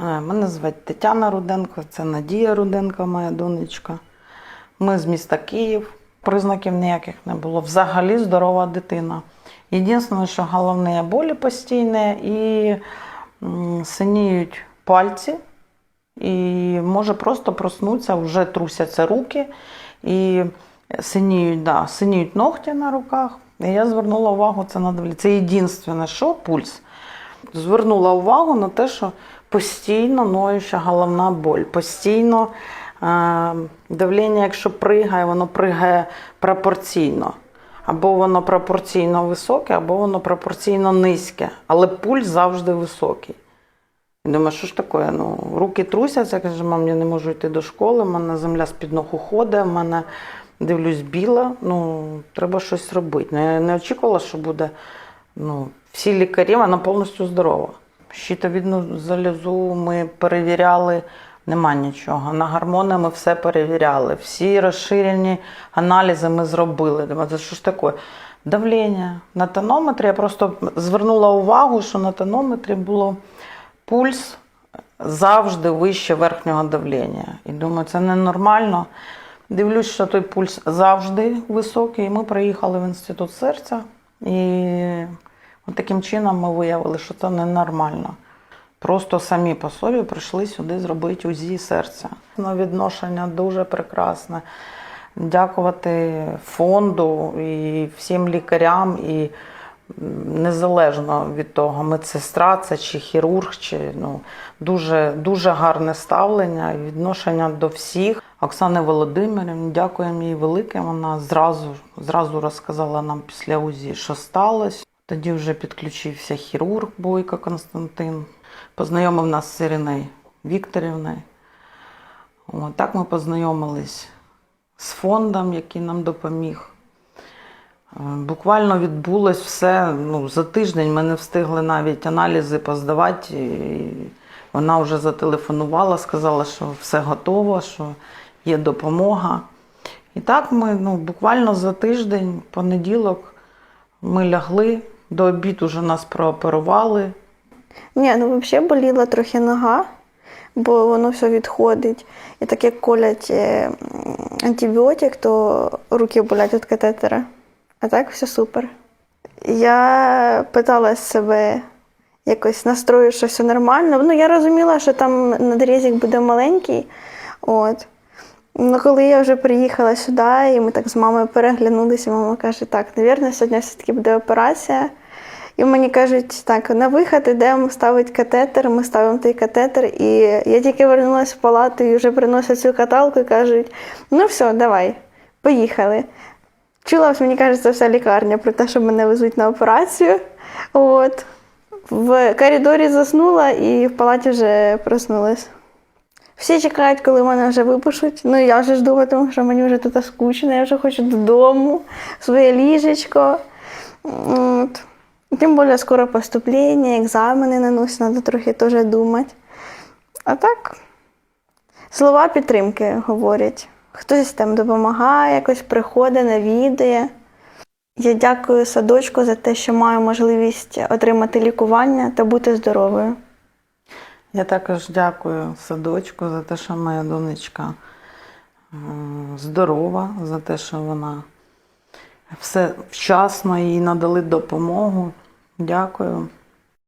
Е, Мене звати Тетяна Руденко, це Надія Руденко, моя донечка. Ми з міста Київ. Признаків ніяких не було. Взагалі здорова дитина. Єдине, що головне болі постійні і синіють пальці, і може просто проснутися, вже трусяться руки, і синіють, да, синіють ногті на руках. І я звернула увагу це на давлення. Це єдине, що пульс. Звернула увагу на те, що постійно ноюча головна боль, постійно е, давлення, якщо пригає, воно пригає пропорційно. Або воно пропорційно високе, або воно пропорційно низьке, але пульс завжди високий. Думаю, що ж таке? Ну, руки трусяться, каже, мам, я не можу йти до школи, в мене земля з-під ног уходить, в мене дивлюсь біла, ну, треба щось робити. Ну, я не очікувала, що буде ну, всі лікарі, вона повністю здорова. Щитовідну залізу ми перевіряли, нема нічого. На гормони ми все перевіряли. Всі розширені аналізи ми зробили. Думаю, це що ж таке? Давлення на тонометрі. Я просто звернула увагу, що на тонометрі було пульс завжди вище верхнього давлення. І думаю, це ненормально. Дивлюсь, що той пульс завжди високий. І ми приїхали в інститут серця. І от таким чином ми виявили, що це ненормально. Просто самі по собі прийшли сюди зробити УЗІ серця. На Відношення дуже прекрасне. Дякувати фонду і всім лікарям, і незалежно від того, медсестра це чи хірург, чи ну дуже, дуже гарне ставлення і відношення до всіх. Оксани Володимирівні, дякуємо їй велике. Вона зразу, зразу розказала нам після УЗІ, що сталося. Тоді вже підключився хірург Бойко Константин, познайомив нас з Іриною Вікторівною. Так ми познайомились з фондом, який нам допоміг. Буквально відбулось все ну, за тиждень. Ми не встигли навіть аналізи поздавати. І вона вже зателефонувала, сказала, що все готово, що є допомога. І так ми ну, буквально за тиждень, понеділок, ми лягли, до обіду вже нас прооперували. Ні, ну взагалі боліла трохи нога, бо воно все відходить. І так як колять е, антибіотик, то руки болять від катетера. А так все супер. Я питала себе якось настрою, що все нормально. Ну, я розуміла, що там надрізик буде маленький. От. Ну, коли я вже приїхала сюди, і ми так з мамою переглянулися, мама каже, так, навірно, сьогодні все-таки буде операція. І мені кажуть, так, на вихід йдемо ставити катетер, ми ставимо той катетер. І я тільки вернулася в палату і вже приносять цю каталку і кажуть, ну все, давай, поїхали. Чула, мені кажеться, вся лікарня про те, що мене везуть на операцію. От. В коридорі заснула і в палаті вже проснулась. Всі чекають, коли мене вже випишуть. Ну я вже жду, тому що мені вже тут скучно, я вже хочу додому, своє ліжечко. От. Тим більше скоро поступлення, екзамени на нос, треба трохи теж думати. А так, слова підтримки говорять. Хтось там допомагає, якось приходить, навідує. Я дякую садочку за те, що маю можливість отримати лікування та бути здоровою. Я також дякую садочку за те, що моя донечка здорова, за те, що вона все вчасно їй надали допомогу. Дякую.